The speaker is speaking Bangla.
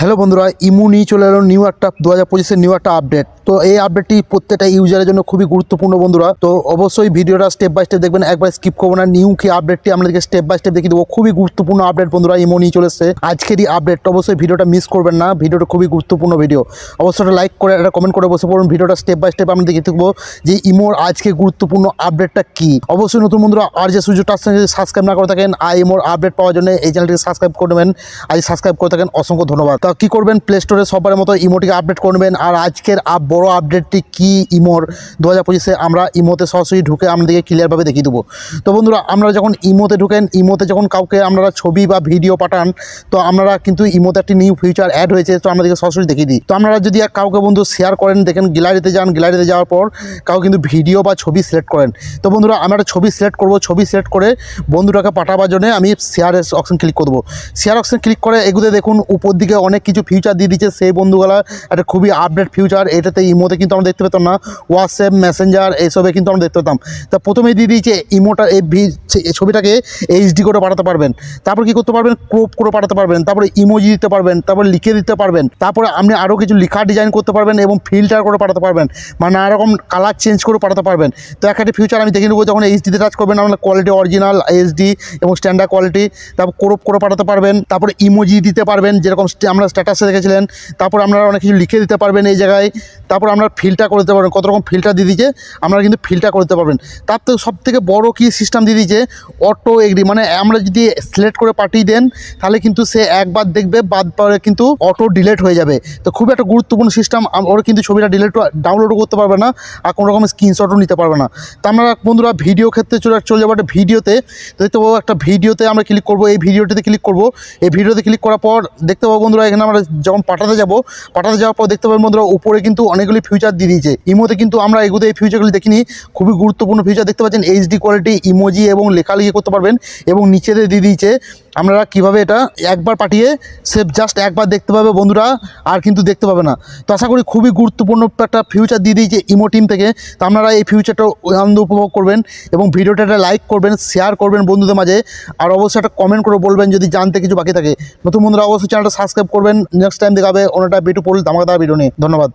হ্যালো বন্ধুরা, ইমু নিয়ে চলে এলো নিউ একটা দু হাজার পঁচিশের নিউ একটা আপডেট তো এই আপডেটটি প্রত্যেকটা ইউজারের জন্য খুবই গুরুত্বপূর্ণ বন্ধুরা। তো অবশ্যই ভিডিওটা স্টেপ বাই স্টেপ দেখবেন, একবার স্কিপ করব না। নিউ কি আপডেটটি আপনাদেরকে স্টেপ বাই স্টেপ দেখিয়ে দেবো। খুবই গুরুত্বপূর্ণ আপডেট বন্ধুরা, ইমো নিয়ে চলে এসেছে। আজকেরই আপডেট অবশ্যই ভিডিওটা মিস করবেন না। ভিডিওটা খুবই গুরুত্বপূর্ণ ভিডিও অবশ্যই একটা লাইক করে, একটা কমেন্ট করে বসে পড়ুন। ভিডিওটা স্টেপ বাই স্টেপ আমরা দেখে দেখব যে ইমোর আজকে গুরুত্বপূর্ণ আপডেটটা কি। অবশ্যই নতুন বন্ধুরা আর যে সুযোগটা আসছে যদি সাবস্ক্রাইব না করে থাকেন, আর ইমোর আপডেট পাওয়ার জন্য এই চ্যানেলটিকে সাবস্ক্রাইব করে নেবেন। আজ সাবস্ক্রাইব করে থাকেন, অসংখ্য ধন্যবাদ। কী করবেন? প্লে স্টোরে সবার মতো ইমোটিকে আপডেট করবেন আর আজকের আপ, বড় আপডেটটি কি ইমোর দু হাজার পঁচিশে আমরা ইমোতে সরাসরি ঢুকে আপনাদেরকে ক্লিয়ারভাবে দেখিয়ে দেবো। তো বন্ধুরা, আপনারা যখন ইমোতে ঢুকেন ইমোতে যখন কাউকে আপনারা ছবি বা ভিডিও পাঠান, তো আপনারা কিন্তু ইমোতে একটি নিউ ফিউচার অ্যাড হয়েছে, তো আপনাদেরকে সরাসরি দেখিয়ে দিই। তো আপনারা যদি কাউকে বন্ধু শেয়ার করেন, দেখেন গ্যালারিতে যান গ্যালারিতে যাওয়ার পর কাউ কিন্তু ভিডিও বা ছবি সিলেক্ট করেন। তো বন্ধুরা, আমরা একটা ছবি সিলেক্ট করব। ছবি সিলেক্ট করে বন্ধুটাকে পাঠাবার জন্য আমি শেয়ারের অপশন ক্লিক করব। শেয়ার অপশন ক্লিক করে এগুতে দেখুন, উপর দিকে অনেক কিছু ফিউচার দিয়ে দিচ্ছে। সেই বন্ধুগুলা একটা খুবই আপডেট ফিউচার এটাতে ইমোতে কিন্তু আমরা দেখতে পেতাম না। হোয়াটসঅ্যাপ মেসেঞ্জার এইসবে কিন্তু আমরা দেখতে পেতাম। তা প্রথমেই দিয়ে দিয়েছে ইমোটা, এই ছবিটাকে এইচডি করে পাঠাতে পারবেন। তারপর কি করতে পারবেন? ক্রোপ করে পাঠাতে পারবেন। তারপরে ইমোজি দিতে পারবেন। তারপর লিখে দিতে পারবেন। তারপরে আপনি আরও কিছু লেখা ডিজাইন করতে পারবেন এবং ফিল্টার করে পাঠাতে পারবেন। মানে নানা রকম কালার চেঞ্জ করে পাঠাতে পারবেন। তো একটা ফিউচার আমি দেখে নেব যখন এইচডিতে টাচ করবেন আপনার কোয়ালিটি অরিজিনাল এইচডি এবং স্ট্যান্ডার্ড কোয়ালিটি তারপর ক্রোপ করে পাঠাতে পারবেন। তারপরে ইমোজি দিতে পারবেন। যেরকম আমরা স্ট্যাটাসে দেখেছিলেন, তারপর আপনারা অনেক কিছু লিখে দিতে পারবেন এই জায়গায়, তারপর আপনারা ফিল্টার করে দিতে পারবেন, কত রকম ফিল্টার দিয়ে দিয়েছে, আপনারা কিন্তু ফিল্টার করতে পারবেন। তার থেকে সব থেকে বড়ো কী সিস্টেম দিয়ে দিয়েছে অটো এগ্রি মানে আমরা যদি সিলেক্ট করে পাঠিয়ে দেন, তাহলে কিন্তু সে একবার দেখবে, বাদ পরে কিন্তু অটো ডিলেট হয়ে যাবে। তো খুব একটা গুরুত্বপূর্ণ সিস্টেম ওরা কিন্তু ছবিটা ডিলেট ডাউনলোডও করতে পারবে না, আর কোনো রকম স্ক্রিনশটও নিতে পারবে না। তো আমরা বন্ধুরা ভিডিও ক্ষেত্রে চলে চলে যাব একটা ভিডিওতে দেখতে পাবো একটা ভিডিওতে আমরা ক্লিক করব, এই ভিডিওটিতে ক্লিক করব। এই ভিডিওতে ক্লিক করার পর দেখতে পাবো বন্ধুরা এখানে আমরা যখন পাঠাতে যাব, পাঠাতে যাওয়ার পর দেখতে পাবেন বন্ধুরা, উপরে কিন্তু অনেকগুলি ফিউচার দিয়ে দিয়েছে। ইমোতে কিন্তু আমরা এগুলো এই ফিউচারগুলি দেখিনি। খুবই গুরুত্বপূর্ণ ফিউচার দেখতে পাচ্ছেন এইচডি কোয়ালিটি ইমোজি এবং লেখালেখি করতে পারবেন এবং নিচেতে দিয়ে দিয়েছে আপনারা কীভাবে এটা একবার পাঠিয়ে সে জাস্ট একবার দেখতে পাবে বন্ধুরা, আর কিন্তু দেখতে পাবে না। তো আশা করি খুবই গুরুত্বপূর্ণ একটা ফিউচার দিয়ে দিয়েছে ইমো টিম থেকে। তো আপনারা এই ফিউচারটা আনন্দ উপভোগ করবেন এবং ভিডিওটা একটা লাইক করবেন শেয়ার করবেন বন্ধুদের মাঝে। আর অবশ্যই একটা কমেন্ট করে বলবেন যদি জানতে কিছু বাকি থাকে। নতুন বন্ধুরা অবশ্যই চ্যানেলটা সাবস্ক্রাইব করবেন। নেক্সট টাইম দেখাবে অন্যটা বিউটিফুল ধামাকাদার ভিডিও নিয়ে। ধন্যবাদ।